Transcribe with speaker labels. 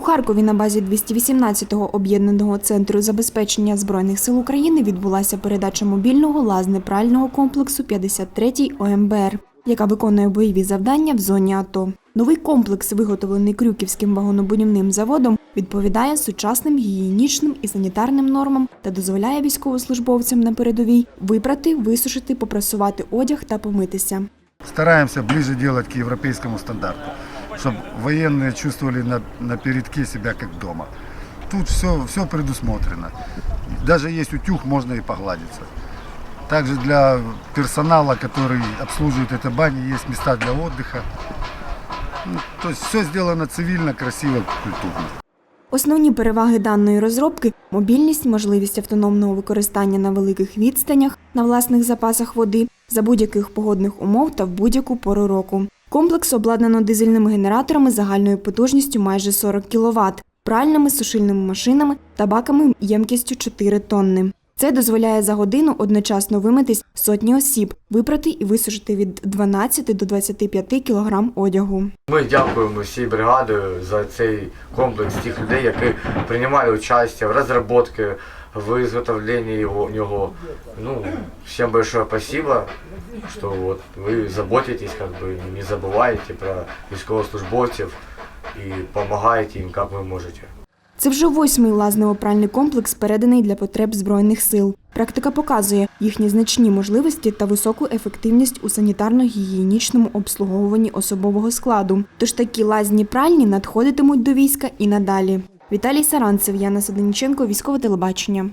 Speaker 1: У Харкові на базі 218-го об'єднаного центру забезпечення збройних сил України відбулася передача мобільного лазне-прального комплексу 53-й ОМБР, яка виконує бойові завдання в зоні АТО. Новий комплекс, виготовлений Крюківським вагонобудівним заводом, відповідає сучасним гігієнічним і санітарним нормам та дозволяє військовослужбовцям на передовій випрати, висушити, попрасувати одяг та помитися.
Speaker 2: Стараемся ближе делать к европейскому стандарту, чтобы военные чувствовали на, на передке себя как дома. Тут все, все предусмотрено. Даже есть утюг, можно и погладиться. Также для персонала, который обслуживает эту баню, есть места для отдыха. Ну, то есть все сделано цивильно, красиво, культурно.
Speaker 1: Основні переваги даної розробки мобільність, можливість автономного використання на великих відстанях, на власних запасах води, за будь-яких погодних умов та в будь-яку пору року. Комплекс обладнано дизельними генераторами загальною потужністю майже 40 кВт, пральними сушильними машинами та баками ємкістю 4 тонни. Це дозволяє за годину одночасно вимитись сотні осіб, випрати і висушити від 12 до 25 кг одягу.
Speaker 3: Ми дякуємо всій бригаді за цей комплекс тих людей, які приймали участь в розробці, в изготовлении его, него. Ну, всем большое спасибо, что вот вы заботитесь, как бы не забываете про військовослужбовців и помогаете им, как вы можете.
Speaker 1: Це вже восьмий лазнево-пральний комплекс, переданий для потреб збройних сил. Практика показує їхні значні можливості та високу ефективність у санітарно-гігієнічному обслуговуванні особового складу. Тож такі лазні пральні надходитимуть до війська і надалі. Віталій Саранцев, Яна Саданіченко, військове телебачення.